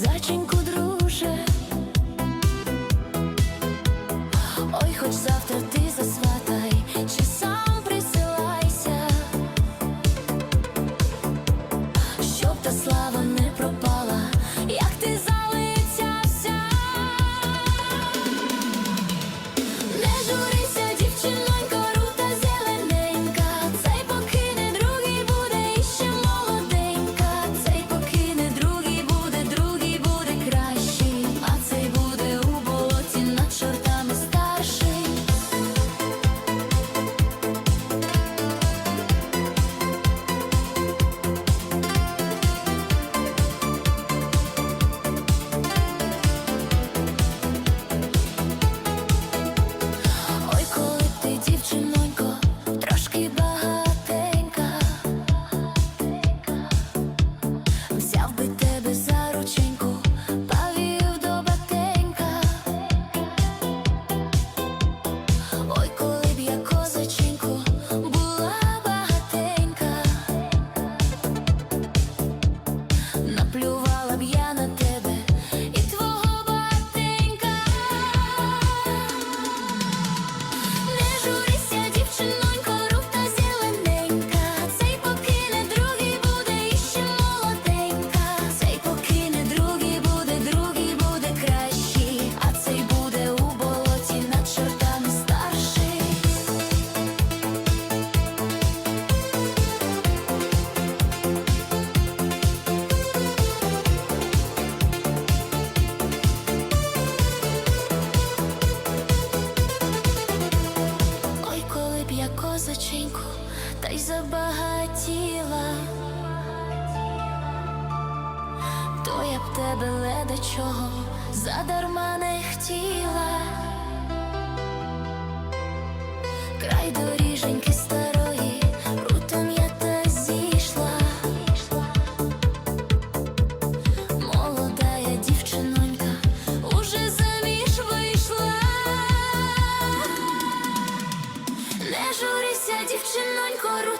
заченьку, друже, ой, хоч завтра ти засватай, чи сам присилайся, щоб та слава не. забагатіла, то я б тебе леда чого задарма не хотіла. Край дорі гору